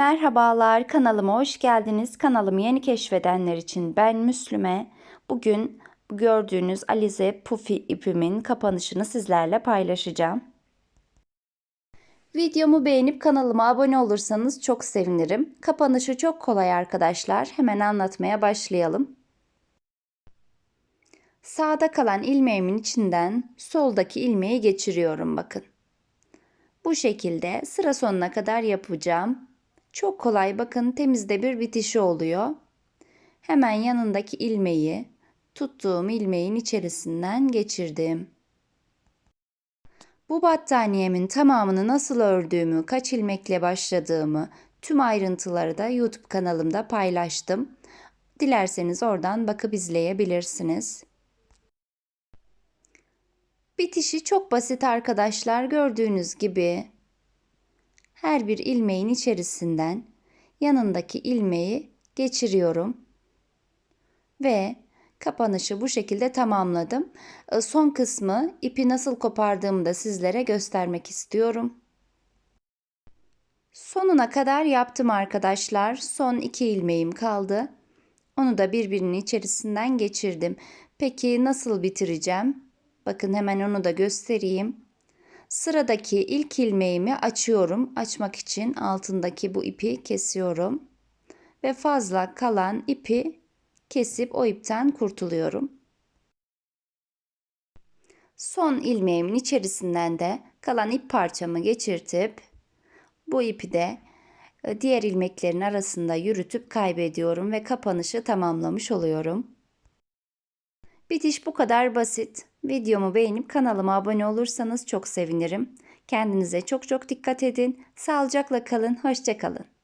Merhabalar, kanalıma hoş geldiniz. Kanalımı yeni keşfedenler için ben Müslüme. Bugün bu gördüğünüz Alize Puffy ipimin kapanışını sizlerle paylaşacağım. Videomu beğenip kanalıma abone olursanız çok sevinirim. Kapanışı çok kolay arkadaşlar. Hemen anlatmaya başlayalım. Sağda kalan ilmeğimin içinden soldaki ilmeği geçiriyorum bakın. Bu şekilde sıra sonuna kadar yapacağım. Çok kolay bakın temizde bir bitişi oluyor. Hemen yanındaki ilmeği tuttuğum ilmeğin içerisinden geçirdim. Bu battaniyemin tamamını nasıl ördüğümü, kaç ilmekle başladığımı, tüm ayrıntıları da YouTube kanalımda paylaştım. Dilerseniz oradan bakıp izleyebilirsiniz. Bitişi çok basit arkadaşlar. Gördüğünüz gibi her bir ilmeğin içerisinden yanındaki ilmeği geçiriyorum. Ve kapanışı bu şekilde tamamladım. Son kısmı ipi nasıl kopardığımı da sizlere göstermek istiyorum. Sonuna kadar yaptım arkadaşlar. Son iki ilmeğim kaldı. Onu da birbirinin içerisinden geçirdim. Peki nasıl bitireceğim? Bakın hemen onu da göstereyim. Sıradaki ilk ilmeğimi açıyorum. Açmak için altındaki bu ipi kesiyorum. Ve fazla kalan ipi kesip o ipten kurtuluyorum. Son ilmeğimin içerisinden de kalan ip parçamı geçirtip bu ipi de e, diğer ilmeklerin arasında yürütüp kaybediyorum ve kapanışı tamamlamış oluyorum. Bitiş bu kadar basit. Videomu beğenip kanalıma abone olursanız çok sevinirim. Kendinize çok çok dikkat edin. Sağlıcakla kalın. Hoşçakalın.